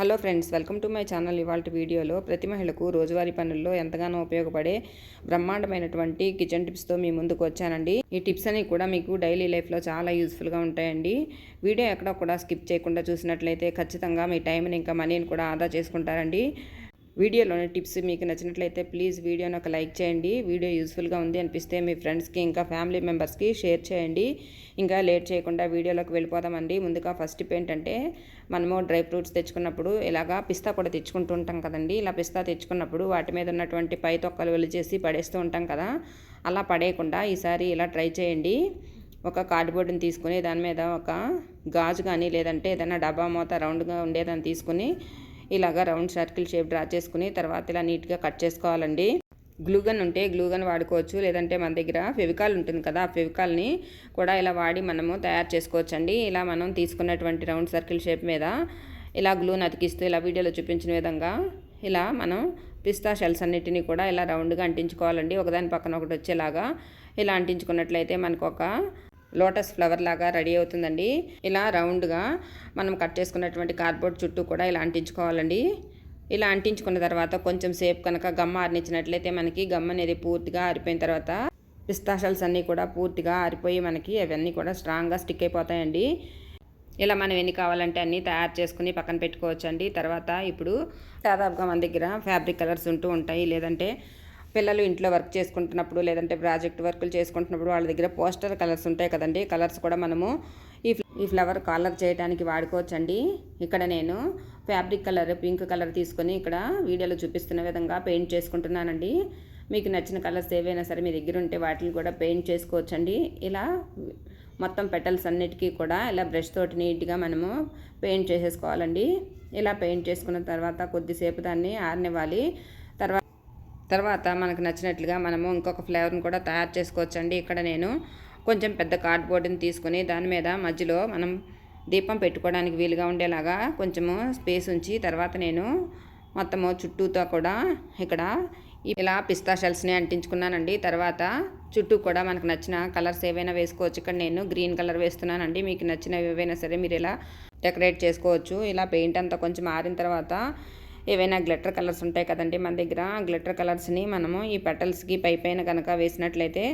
Hello friends welcome to my channel. ఇవాళ వీడియోలో ప్రతి మహిళకు రోజువారీ పనుల్లో ఎంతగానో ఉపయోగపడే బ్రహ్మాండమైనటువంటి కిచెన్ టిప్స్తో మీ ముందుకు వచ్చానండి. ఈ టిప్స్ అనేవి కూడా మీకు డైలీ లైఫ్లో చాలా యూస్ఫుల్గా ఉంటాయండి. వీడియో ఎక్కడ కూడా స్కిప్ చేయకుండా చూసినట్లయితే ఖచ్చితంగా మీ టైంని ఇంకా మనీని కూడా ఆదా చేసుకుంటారండి. వీడియోలోని టిప్స్ మీకు నచ్చినట్లయితే ప్లీజ్ వీడియోని ఒక లైక్ చేయండి. వీడియో యూస్ఫుల్గా ఉంది అనిపిస్తే మీ ఫ్రెండ్స్కి ఇంకా ఫ్యామిలీ మెంబర్స్కి షేర్ చేయండి. ఇంకా లేట్ చేయకుండా వీడియోలోకి వెళ్ళిపోదామండి. ముందుగా ఫస్ట్ టిప్ ఏంటంటే మనము డ్రై ఫ్రూట్స్ తెచ్చుకున్నప్పుడు ఇలాగా పిస్తా కూడా తెచ్చుకుంటూ ఉంటాం కదండి. ఇలా పిస్తా తెచ్చుకున్నప్పుడు వాటి మీద ఉన్నటువంటి పై తొక్కలు వెలిచేసి పడేస్తూ ఉంటాం కదా. అలా పడేయకుండా ఈసారి ఇలా ట్రై చేయండి. ఒక కార్డ్బోర్డుని తీసుకుని దాని మీద ఒక గాజు కానీ లేదంటే ఏదైనా డబ్బా మూత రౌండ్గా ఉండేదాన్ని తీసుకుని ఇలాగ రౌండ్ సర్కిల్ షేప్ డ్రా చేసుకుని తర్వాత ఇలా నీట్గా కట్ చేసుకోవాలండి. గ్లూగన్ ఉంటే గ్లూగన్ వాడుకోవచ్చు. లేదంటే మన దగ్గర ఫెవికాల్ ఉంటుంది కదా ఆ ఫెవికాల్ని కూడా ఇలా వాడి మనము తయారు చేసుకోవచ్చు అండి ఇలా మనం తీసుకున్నటువంటి రౌండ్ సర్కిల్ షేప్ మీద ఇలా గ్లూని అతికిస్తూ ఇలా వీడియోలో చూపించిన విధంగా ఇలా మనం పిస్తా షెల్స్ అన్నిటినీ కూడా ఇలా రౌండ్గా అంటించుకోవాలండి. ఒకదాని పక్కన ఒకటి వచ్చేలాగా ఇలా అంటించుకున్నట్లయితే మనకు ఒక లోటస్ ఫ్లవర్ లాగా రెడీ అవుతుందండి. ఇలా రౌండ్గా మనం కట్ చేసుకున్నటువంటి కార్డ్బోర్డ్ చుట్టూ కూడా ఇలా అంటించుకోవాలండి. ఇలా అంటించుకున్న తర్వాత కొంచెం సేపు కనుక గమ్మ ఆరినిచ్చినట్లయితే మనకి గమ్ అనేది పూర్తిగా ఆరిపోయిన తర్వాత పిస్తాషల్స్ అన్నీ కూడా పూర్తిగా ఆరిపోయి మనకి అవన్నీ కూడా స్ట్రాంగ్గా స్టిక్ అయిపోతాయండి. ఇలా మనం ఎన్ని కావాలంటే అన్నీ తయారు చేసుకుని పక్కన పెట్టుకోవచ్చు అండి తర్వాత ఇప్పుడు దాదాపుగా మన దగ్గర ఫ్యాబ్రిక్ కలర్స్ ఉంటూ ఉంటాయి. లేదంటే పిల్లలు ఇంట్లో వర్క్ చేసుకుంటున్నప్పుడు లేదంటే ప్రాజెక్ట్ వర్కులు చేసుకుంటున్నప్పుడు వాళ్ళ దగ్గర పోస్టర్ కలర్స్ ఉంటాయి కదండి. కలర్స్ కూడా మనము ఈ ఈ ఫ్లవర్ కలర్ చేయడానికి వాడుకోవచ్చండి. ఇక్కడ నేను ఫ్యాబ్రిక్ కలర్ పింక్ కలర్ తీసుకొని ఇక్కడ వీడియోలో చూపిస్తున్న విధంగా పెయింట్ చేసుకుంటున్నానండి. మీకు నచ్చిన కలర్స్ ఏవైనా సరే మీ దగ్గర ఉంటే వాటిని కూడా పెయింట్ చేసుకోవచ్చండి. ఇలా మొత్తం పెటల్స్ అన్నిటికీ కూడా ఇలా బ్రష్ తోటి నీట్గా మనము పెయింట్ చేసేసుకోవాలండి. ఇలా పెయింట్ చేసుకున్న తర్వాత కొద్దిసేపు దాన్ని ఆరనివ్వాలి. తర్వాత తర్వాత మనకు నచ్చినట్లుగా మనము ఇంకొక ఫ్లేవర్ని కూడా తయారు చేసుకోవచ్చండి. ఇక్కడ నేను కొంచెం పెద్ద కార్డ్బోర్డుని తీసుకొని దాని మీద మధ్యలో మనం దీపం పెట్టుకోవడానికి వీలుగా ఉండేలాగా కొంచెము స్పేస్ ఉంచి తర్వాత నేను మొత్తము చుట్టూతో కూడా ఇక్కడ ఇలా పిస్తా షెల్స్ని అంటించుకున్నానండి. తర్వాత చుట్టూ కూడా మనకు నచ్చిన కలర్స్ ఏవైనా వేసుకోవచ్చు. ఇక్కడ నేను గ్రీన్ కలర్ వేస్తున్నానండి. మీకు నచ్చినవి ఏవైనా సరే మీరు ఇలా డెకరేట్ చేసుకోవచ్చు. ఇలా పెయింట్ అంతా కొంచెం ఆరిన తర్వాత ఏవైనా గ్లిటర్ కలర్స్ ఉంటాయి కదండి మన దగ్గర గ్లిటర్ కలర్స్ని మనము ఈ పెటల్స్కి పై పైన కనుక వేసినట్లయితే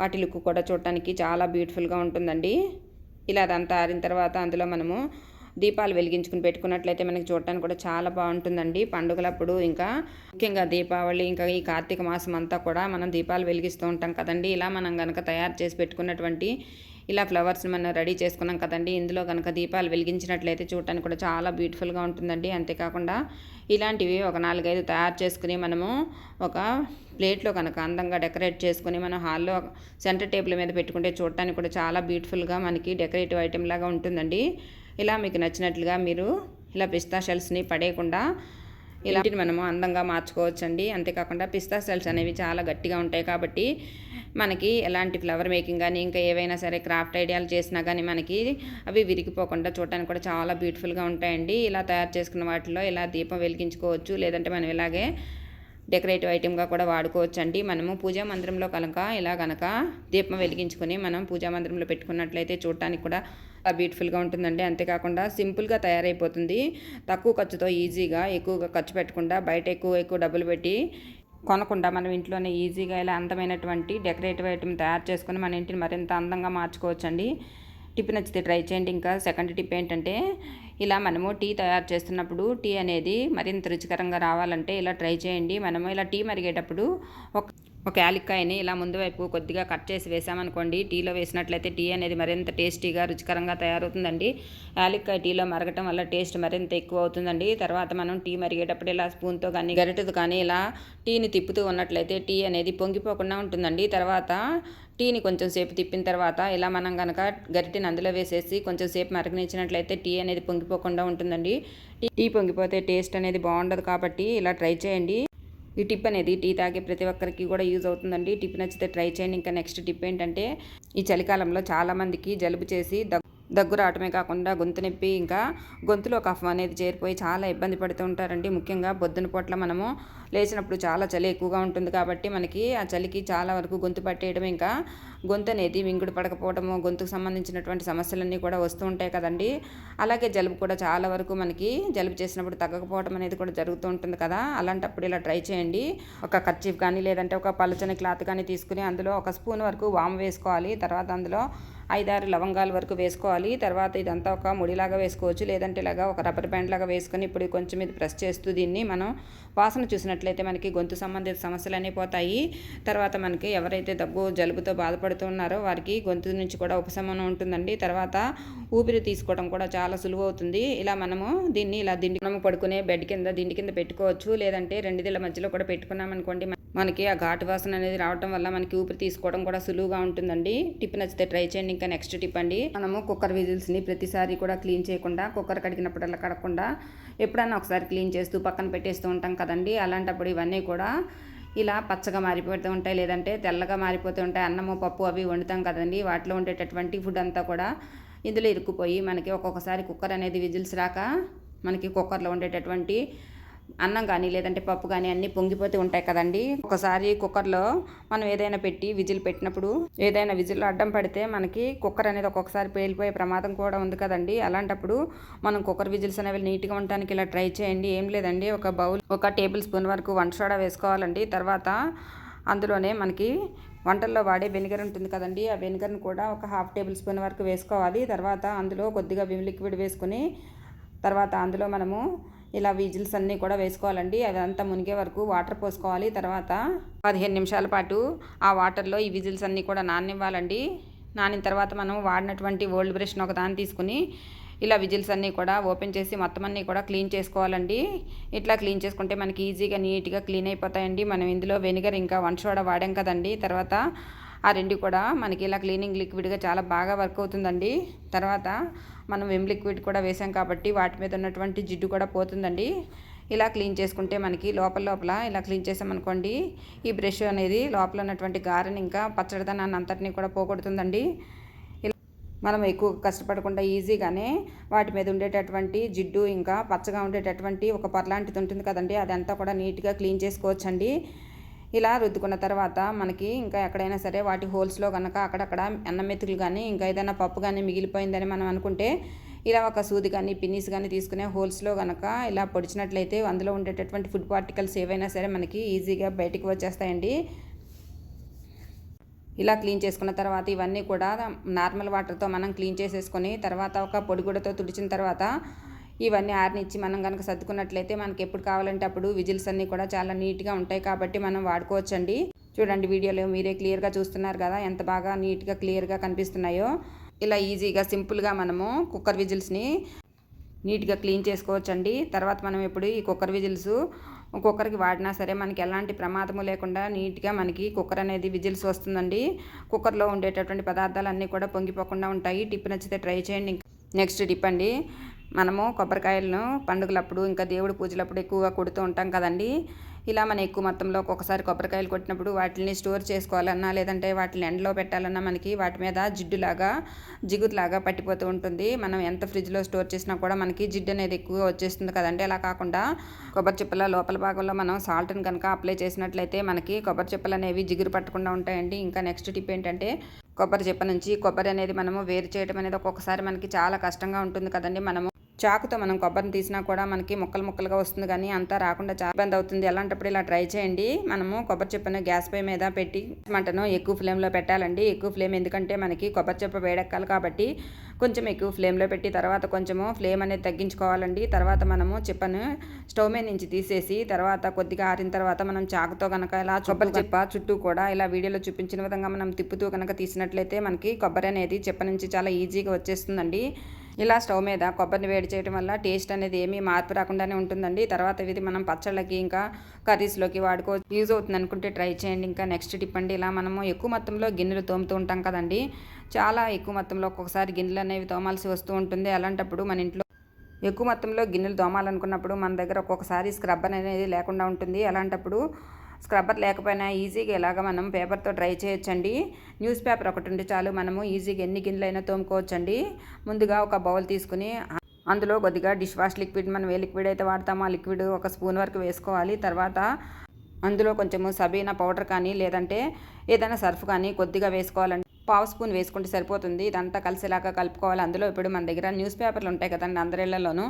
వాటి లుక్ కూడా చూడటానికి చాలా బ్యూటిఫుల్గా ఉంటుందండి. ఇలా అదంతా ఆరిన తర్వాత అందులో మనము దీపాలు వెలిగించుకుని పెట్టుకున్నట్లయితే మనకి చూడటానికి కూడా చాలా బాగుంటుందండి. పండుగలప్పుడు ఇంకా ముఖ్యంగా దీపావళి ఇంకా ఈ కార్తీక మాసం అంతా కూడా మనం దీపాలు వెలిగిస్తూ ఉంటాం కదండి. ఇలా మనం కనుక తయారు చేసి పెట్టుకున్నటువంటి ఇలా ఫ్లవర్స్ మనం రెడీ చేసుకున్నాం కదండి. ఇందులో కనుక దీపాలు వెలిగించినట్లయితే చూడటానికి కూడా చాలా బ్యూటిఫుల్గా ఉంటుందండి. అంతేకాకుండా ఇలాంటివి ఒక నాలుగైదు తయారు చేసుకుని మనము ఒక ప్లేట్లో కనుక అందంగా డెకరేట్ చేసుకుని మనం హాల్లో సెంటర్ టేబుల్ మీద పెట్టుకుంటే చూడటానికి కూడా చాలా బ్యూటిఫుల్గా మనకి డెకరేటివ్ ఐటెం లాగా ఉంటుందండి. ఇలా మీకు నచ్చినట్లుగా మీరు ఇలా పిస్తా షెల్స్ని పడేయకుండా ఇలాంటివి మనము అందంగా మార్చుకోవచ్చండి. అంతేకాకుండా పిస్తా సెల్స్ అనేవి చాలా గట్టిగా ఉంటాయి కాబట్టి మనకి ఎలాంటి ఫ్లవర్ మేకింగ్ కానీ ఇంకా ఏవైనా సరే క్రాఫ్ట్ ఐడియాలు చేసినా కానీ మనకి అవి విరిగిపోకుండా చూడటానికి కూడా చాలా బ్యూటిఫుల్గా ఉంటాయండి. ఇలా తయారు చేసుకున్న వాటిలో ఇలా దీపం వెలిగించుకోవచ్చు లేదంటే మనం ఇలాగే డెకరేటివ్ ఐటెంగా కూడా వాడుకోవచ్చు అండి మనము పూజా మందిరంలో కనుక ఇలా కనుక దీపం వెలిగించుకొని మనం పూజా మందిరంలో పెట్టుకున్నట్లయితే చూడటానికి కూడా బ్యూటిఫుల్గా ఉంటుందండి. అంతేకాకుండా సింపుల్గా తయారైపోతుంది. తక్కువ ఖర్చుతో ఈజీగా ఎక్కువగా ఖర్చు పెట్టకుండా బయట ఎక్కువ ఎక్కువ డబ్బులు పెట్టి కొనకుండా మనం ఇంట్లోనే ఈజీగా ఇలా అందమైనటువంటి డెకరేటివ్ ఐటెం తయారు చేసుకొని మన ఇంటిని మరింత అందంగా మార్చుకోవచ్చండి. టిప్ నచ్చితే ట్రై చేయండి. ఇంకా సెకండ్ టిప్ ఏంటంటే ఇలా మనము టీ తయారు చేస్తున్నప్పుడు టీ అనేది మరింత రుచికరంగా రావాలంటే ఇలా ట్రై చేయండి. మనము ఇలా టీ మరిగేటప్పుడు ఒక ఒక యాలక్కాయని ఇలా ముందు వైపు కొద్దిగా కట్ చేసి వేసామనుకోండి. టీలో వేసినట్లయితే టీ అనేది మరింత టేస్టీగా రుచికరంగా తయారవుతుందండి. యాలక్కాయ టీలో మరగటం వల్ల టేస్ట్ మరింత ఎక్కువ అవుతుందండి. తర్వాత మనం టీ మరిగేటప్పుడు ఇలా స్పూన్తో కానీ గరిటతో కానీ ఇలా టీని తిప్పుతూ ఉన్నట్లయితే టీ అనేది పొంగిపోకుండా ఉంటుందండి. తర్వాత టీని కొంచెం సేపు తిప్పిన తర్వాత ఇలా మనం కనుక గరిటెని అందులో వేసేసి కొంచెం సేపు మరగనిచ్చినట్లయితే టీ అనేది పొంగిపోకుండా ఉంటుందండి. టీ పొంగిపోతే టేస్ట్ అనేది బాగుండదు కాబట్టి ఇలా ట్రై చేయండి. ఈ టిప్ అనేది టీ తాగే ప్రతి ఒక్కరికి కూడా యూజ్ అవుతుందండి. టిప్ నచ్చితే ట్రై చేయండి. ఇంకా నెక్స్ట్ టిప్ ఏంటంటే ఈ చలికాలంలో చాలామందికి జలుబు చేసి దగ్గు రావటమే కాకుండా గొంతు నొప్పి ఇంకా గొంతులో కఫం అనేది చేరిపోయి చాలా ఇబ్బంది పడుతూ ఉంటారండి. ముఖ్యంగా పొద్దున పూట్ల మనము లేచినప్పుడు చాలా చలి ఎక్కువగా ఉంటుంది కాబట్టి మనకి ఆ చలికి చాలా వరకు గొంతు పట్టేయడం ఇంకా గొంతు అనేది మింగుడు పడకపోవడము గొంతుకు సంబంధించినటువంటి సమస్యలన్నీ కూడా వస్తూ ఉంటాయి కదండి. అలాగే జలుబు కూడా చాలా వరకు మనకి జలుబు చేసినప్పుడు తగ్గకపోవడం అనేది కూడా జరుగుతూ ఉంటుంది కదా. అలాంటప్పుడు ఇలా ట్రై చేయండి. ఒక కర్చీఫ్ కానీ లేదంటే ఒక పలుచని క్లాత్ కానీ తీసుకుని అందులో ఒక స్పూన్ వరకు వామ్ వేసుకోవాలి. తర్వాత అందులో ఐదారు లవంగాల వరకు వేసుకోవాలి. తర్వాత ఇదంతా ఒక ముడిలాగా వేసుకోవచ్చు. లేదంటే ఇలాగా ఒక రబ్బర్ బ్యాండ్ లాగా వేసుకొని ఇప్పుడు కొంచెం ఇది ప్రెస్ చేస్తూ దీన్ని మనం వాసన చూసినట్లయితే మనకి గొంతు సంబంధిత సమస్యలు అనేవి పోతాయి. తర్వాత మనకి ఎవరైతే దగ్గు జలుబుతో బాధపడుతున్నారో వారికి గొంతు నుంచి కూడా ఉపశమనం ఉంటుందండి. తర్వాత ఊపిరి తీసుకోవడం కూడా చాలా సులువు అవుతుంది. ఇలా మనము దీన్ని ఇలా దిండి మనము పడుకునే బెడ్ కింద దిండి కింద పెట్టుకోవచ్చు. లేదంటే రెండు దిళ్ళ మధ్యలో కూడా పెట్టుకున్నాం అనుకోండి మనకి ఆ ఘాటు వాసన అనేది రావడం వల్ల మనకి ఊపిరి తీసుకోవడం కూడా సులువుగా ఉంటుందండి. టిప్ నచ్చితే ట్రై చేయండి. ఇంకా నెక్స్ట్ టిప్ అండి. మనము కుక్కర్ విజిల్స్ని ప్రతిసారి కూడా క్లీన్ చేయకుండా కుక్కర్ కడిగినప్పుడల్లా కడగకుండా ఎప్పుడైనా ఒకసారి క్లీన్ చేస్తూ పక్కన పెట్టేస్తూ ఉంటాం కదండి. అలాంటప్పుడు ఇవన్నీ కూడా ఇలా పచ్చగా మారిపోతూ ఉంటాయి. లేదంటే తెల్లగా మారిపోతూ ఉంటాయి. అన్నము పప్పు అవి వండుతాం కదండి. వాటిలో ఉండేటటువంటి ఫుడ్ అంతా కూడా ఇందులో ఇరుక్కుపోయి మనకి ఒక్కొక్కసారి కుక్కర్ అనేది విజిల్స్ రాక మనకి కుక్కర్లో ఉండేటటువంటి అన్నం కానీ లేదంటే పప్పు కానీ అన్నీ పొంగిపోతూ ఉంటాయి కదండి. ఒకసారి కుక్కర్లో మనం ఏదైనా పెట్టి విజిల్ పెట్టినప్పుడు ఏదైనా విజిల్ అడ్డం పడితే మనకి కుక్కర్ అనేది ఒక్కొక్కసారి పేలిపోయే ప్రమాదం కూడా ఉంది కదండి. అలాంటప్పుడు మనం కుక్కర్ విజిల్స్ అనేవి నీట్గా ఉండటానికి ఇలా ట్రై చేయండి. ఏం లేదండి. ఒక బౌల్ ఒక టేబుల్ స్పూన్ వరకు వంట సోడా వేసుకోవాలండి. తర్వాత అందులోనే మనకి వంటల్లో వాడే వెనిగర్ ఉంటుంది కదండి. ఆ వెనిగర్ని కూడా ఒక హాఫ్ టేబుల్ స్పూన్ వరకు వేసుకోవాలి. తర్వాత అందులో కొద్దిగా విమ్ లిక్విడ్ వేసుకుని తర్వాత అందులో మనము ఇలా విజిల్స్ అన్నీ కూడా వేసుకోవాలండి. అదంతా మునిగే వరకు వాటర్ పోసుకోవాలి. తర్వాత పదిహేను నిమిషాల పాటు ఆ వాటర్లో ఈ విజిల్స్ అన్నీ కూడా నానివ్వాలండి. నానిన తర్వాత మనం వాడినటువంటి ఓల్డ్ బ్రష్ను ఒక దాన్ని తీసుకుని ఇలా విజిల్స్ అన్నీ కూడా ఓపెన్ చేసి మొత్తం అన్నీ కూడా క్లీన్ చేసుకోవాలండి. ఇట్లా క్లీన్ చేసుకుంటే మనకి ఈజీగా నీట్గా క్లీన్ అయిపోతాయండి. మనం ఇందులో వెనిగర్ ఇంకా వన్ సోడా వాడాం కదండి. తర్వాత ఆ రెండు కూడా మనకి ఇలా క్లీనింగ్ లిక్విడ్గా చాలా బాగా వర్క్ అవుతుందండి. తర్వాత మనం విమ్ లిక్విడ్ కూడా వేసాం కాబట్టి వాటి మీద ఉన్నటువంటి జిడ్డు కూడా పోతుందండి. ఇలా క్లీన్ చేసుకుంటే మనకి లోపల లోపల ఇలా క్లీన్ చేసామనుకోండి ఈ బ్రష్ అనేది లోపల ఉన్నటువంటి గారెని ఇంకా పచ్చడిదనాన్ని అంతటినీ కూడా పోగొడుతుందండి. మనం ఎక్కువ కష్టపడకుండా ఈజీగానే వాటి మీద ఉండేటటువంటి జిడ్డు ఇంకా పచ్చగా ఉండేటటువంటి ఒక పర్లాంటిది ఉంటుంది కదండి అదంతా కూడా నీట్గా క్లీన్ చేసుకోవచ్చండి. ఇలా రుద్దుకున్న తర్వాత మనకి ఇంకా ఎక్కడైనా సరే వాటి హోల్స్లో కనుక అక్కడక్కడ అన్నం మెతుకులు కానీ ఇంకా ఏదైనా పప్పు కానీ మిగిలిపోయిందని మనం అనుకుంటే ఇలా ఒక సూది కానీ పిన్నీస్ కానీ తీసుకునే హోల్స్లో కనుక ఇలా పొడిచినట్లయితే అందులో ఉండేటటువంటి ఫుడ్ పార్టికల్స్ ఏవైనా సరే మనకి ఈజీగా బయటికి వచ్చేస్తాయండి. ఇలా క్లీన్ చేసుకున్న తర్వాత ఇవన్నీ కూడా నార్మల్ వాటర్తో మనం క్లీన్ చేసేసుకొని తర్వాత ఒక పొడిగుడతో తుడిచిన తర్వాత ఇవన్నీ ఆరినిచ్చి మనం కనుక సర్దుకున్నట్లయితే మనకి ఎప్పుడు కావాలంటే అప్పుడు విజిల్స్ అన్నీ కూడా చాలా నీట్గా ఉంటాయి కాబట్టి మనం వాడుకోవచ్చండి. చూడండి వీడియోలో మీరే క్లియర్గా చూస్తున్నారు కదా ఎంత బాగా నీట్గా క్లియర్గా కనిపిస్తున్నాయో. ఇలా ఈజీగా సింపుల్గా మనము కుక్కర్ విజిల్స్ని నీట్గా క్లీన్ చేసుకోవచ్చండి. తర్వాత మనం ఎప్పుడు ఈ కుక్కర్ విజిల్స్ కుక్కర్కి వాడినా సరే మనకి ఎలాంటి ప్రమాదము లేకుండా నీట్గా మనకి కుక్కర్ అనేది విజిల్స్ వస్తుందండి. కుక్కర్లో ఉండేటటువంటి పదార్థాలు అన్నీ కూడా పొంగిపోకుండా ఉంటాయి. టిప్ నచ్చితే ట్రై చేయండి. నెక్స్ట్ టిప్ అండి. మనము కొబ్బరికాయలను పండుగలప్పుడు ఇంకా దేవుడి పూజలప్పుడు ఎక్కువగా కొడుతూ ఉంటాం కదండి. ఇలా మనం ఎక్కువ మొత్తంలో ఒక్కొక్కసారి కొబ్బరికాయలు కొట్టినప్పుడు వాటిని స్టోర్ చేసుకోవాలన్నా లేదంటే వాటిని ఎండలో పెట్టాలన్నా మనకి వాటి మీద జిడ్డులాగా జిగురులాగా పట్టిపోతూ ఉంటుంది. మనం ఎంత ఫ్రిడ్జ్లో స్టోర్ చేసినా కూడా మనకి జిడ్డు అనేది ఎక్కువగా వచ్చేస్తుంది కదండి. అలా కాకుండా కొబ్బరి చిప్పల లోపల భాగంలో మనం సాల్ట్ని కనుక అప్లై చేసినట్లయితే మనకి కొబ్బరి చిప్పలు అనేవి జిగురు పట్టకుండా ఉంటాయండి. ఇంకా నెక్స్ట్ టిప్ ఏంటంటే కొబ్బరి చిప్ప నుంచి కొబ్బరి అనేది మనము వేరు చేయడం అనేది ఒక్కొక్కసారి మనకి చాలా కష్టంగా ఉంటుంది కదండి. మనము చాకుతో మనం కొబ్బరిని తీసినా కూడా మనకి ముక్కలు ముక్కలుగా వస్తుంది కానీ అంతా రాకుండా చాలా ఇబ్బంది అవుతుంది. అలాంటప్పుడు ఇలా ట్రై చేయండి. మనము కొబ్బరి చెప్పను గ్యాస్ పై మీద పెట్టి మంటను ఎక్కువ ఫ్లేమ్లో పెట్టాలండి. ఎక్కువ ఫ్లేమ్ ఎందుకంటే మనకి కొబ్బరి చెప్ప వేడెక్కాలి కాబట్టి కొంచెం ఎక్కువ ఫ్లేమ్లో పెట్టి తర్వాత కొంచెము ఫ్లేమ్ అనేది తగ్గించుకోవాలండి. తర్వాత మనము చెప్పను స్టవ్ మీద నుంచి తీసేసి తర్వాత కొద్దిగా ఆరిన తర్వాత మనం చాకుతో కనుక ఇలా కొబ్బరి చెప్ప చుట్టూ కూడా ఇలా వీడియోలో చూపించిన విధంగా మనం తిప్పుతూ కనుక తీసినట్లయితే మనకి కొబ్బరి అనేది చెప్ప నుంచి చాలా ఈజీగా వచ్చేస్తుందండి. ఇలా స్టవ్ మీద కొబ్బరిని వేడి చేయడం వల్ల టేస్ట్ అనేది ఏమీ మార్పు రాకుండానే ఉంటుందండి. తర్వాత ఇది మనం పచ్చళ్ళకి ఇంకా కర్రీస్లోకి వాడుకో యూజ్ అవుతుంది అనుకుంటే ట్రై చేయండి. ఇంకా నెక్స్ట్ టిప్ అండి ఇలా మనము ఎక్కువ మొత్తంలో గిన్నెలు తోముతూ ఉంటాం కదండి. చాలా ఎక్కువ మొత్తంలో ఒక్కొక్కసారి గిన్నెలు అనేవి తోమాల్సి వస్తూ ఉంటుంది. అలాంటప్పుడు మన ఇంట్లో ఎక్కువ మొత్తంలో గిన్నెలు తోమాలనుకున్నప్పుడు మన దగ్గర ఒక్కొక్కసారి స్క్రబ్ అనేది లేకుండా ఉంటుంది. అలాంటప్పుడు స్క్రబ్బర్ లేకపోయినా ఈజీగా ఇలాగ మనం పేపర్తో ట్రై చేయొచ్చండి. న్యూస్ పేపర్ ఒకటి ఉంటే చాలు మనము ఈజీగా ఎన్ని గిన్నెలైనా తోముకోవచ్చండి. ముందుగా ఒక బౌల్ తీసుకుని అందులో కొద్దిగా డిష్ వాష్ లిక్విడ్ మనం ఏ లిక్విడ్ అయితే వాడతామో ఆ లిక్విడ్ ఒక స్పూన్ వరకు వేసుకోవాలి. తర్వాత అందులో కొంచెము సబీనా పౌడర్ కానీ లేదంటే ఏదైనా సర్ఫ్ కానీ కొద్దిగా వేసుకోవాలండి. పావు స్పూన్ వేసుకుంటే సరిపోతుంది. ఇదంతా కలిసేలాగా కలుపుకోవాలి. అందులో ఇప్పుడు మన దగ్గర న్యూస్ పేపర్లు ఉంటాయి కదండి అందరిళ్ళలోనూ.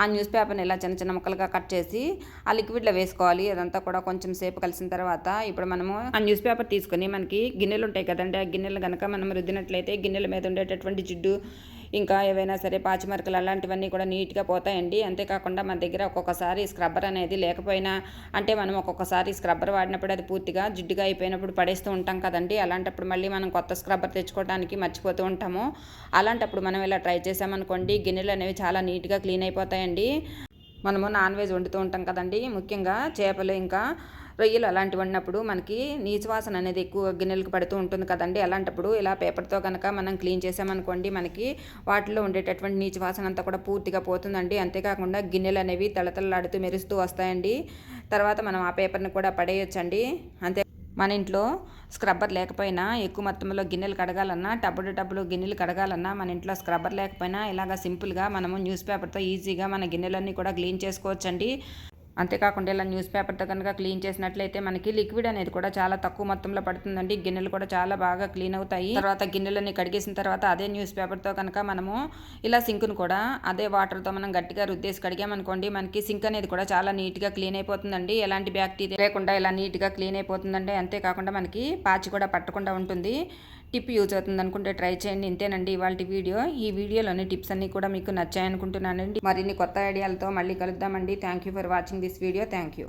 ఆ న్యూస్ పేపర్ని ఇలా చిన్న చిన్న ముక్కలుగా కట్ చేసి ఆ లిక్విడ్లో వేసుకోవాలి. అదంతా కూడా కొంచెం సేపు కలిసిన తర్వాత ఇప్పుడు మనము ఆ న్యూస్ పేపర్ తీసుకొని మనకి గిన్నెలు ఉంటాయి కదండి. ఆ గిన్నెలు కనుక మనం రుద్దినట్లయితే గిన్నెల మీద ఉండేటటువంటి జిడ్డు ఇంకా ఏవైనా సరే పాచిమరకలు అలాంటివన్నీ కూడా నీట్గా పోతాయండి. అంతేకాకుండా మన దగ్గర ఒక్కొక్కసారి స్క్రబ్బర్ అనేది లేకపోయినా అంటే మనం ఒక్కొక్కసారి స్క్రబ్బర్ వాడినప్పుడు అది పూర్తిగా జిడ్డుగా అయిపోయినప్పుడు పడేస్తూ ఉంటాం కదండి. అలాంటప్పుడు మళ్ళీ మనం కొత్త స్క్రబ్బర్ తెచ్చుకోవడానికి మర్చిపోతూ ఉంటాము. అలాంటప్పుడు మనం ఇలా ట్రై చేసామనుకోండి గిన్నెలు అనేవి చాలా నీట్గా క్లీన్ అయిపోతాయండి. మనము నాన్ వెజ్ వండుతూ ఉంటాం కదండి. ముఖ్యంగా చేపలు ఇంకా రొయ్యలు అలాంటివి ఉన్నప్పుడు మనకి నీచు వాసన అనేది ఎక్కువ గిన్నెలకు పడుతూ ఉంటుంది కదండి. అలాంటప్పుడు ఇలా పేపర్తో కనుక మనం క్లీన్ చేసామనుకోండి మనకి వాటిలో ఉండేటటువంటి నీచు వాసన అంతా కూడా పూర్తిగా పోతుందండి. అంతేకాకుండా గిన్నెలు అనేవి తలతలలాడుతూ మెరుస్తూ వస్తాయండి. తర్వాత మనం ఆ పేపర్ని కూడా పడేయొచ్చండి. అంతే మన ఇంట్లో స్క్రబ్బర్ లేకపోయినా ఎక్కువ మొత్తంలో గిన్నెలు కడగాలన్నా టబ్బులు టబ్బులు గిన్నెలు కడగాలన్నా మన ఇంట్లో స్క్రబ్బర్ లేకపోయినా ఇలాగ సింపుల్గా మనము న్యూస్ పేపర్తో ఈజీగా మన గిన్నెలన్నీ కూడా క్లీన్ చేసుకోవచ్చండి. అంతేకాకుండా ఇలా న్యూస్ పేపర్తో కనుక క్లీన్ చేసినట్లయితే మనకి లిక్విడ్ అనేది కూడా చాలా తక్కువ మొత్తంలో పడుతుందండి. గిన్నెలు కూడా చాలా బాగా క్లీన్ అవుతాయి. తర్వాత గిన్నెలని కడిగేసిన తర్వాత అదే న్యూస్ పేపర్తో కనుక మనము ఇలా సింక్ను కూడా అదే వాటర్తో మనం గట్టిగా రుద్దేసి కడిగామనుకోండి మనకి సింక్ అనేది కూడా చాలా నీట్గా క్లీన్ అయిపోతుందండి. ఎలాంటి బ్యాక్టీరియా లేకుండా ఇలా నీట్గా క్లీన్ అయిపోతుందండి. అంతేకాకుండా మనకి పాచి కూడా పట్టకుండా ఉంటుంది. టిప్ యూజ్ అవుతుంది అనుకుంటే ట్రై చేయండి. ఇంతేనండి ఇవాళ వీడియో. ఈ వీడియోలోని టిప్స్ అన్నీ కూడా మీకు నచ్చాయనుకుంటున్నానండి. మరిన్ని కొత్త ఐడియాలతో మళ్ళీ కలుద్దామండి. Thank you for watching this video thank you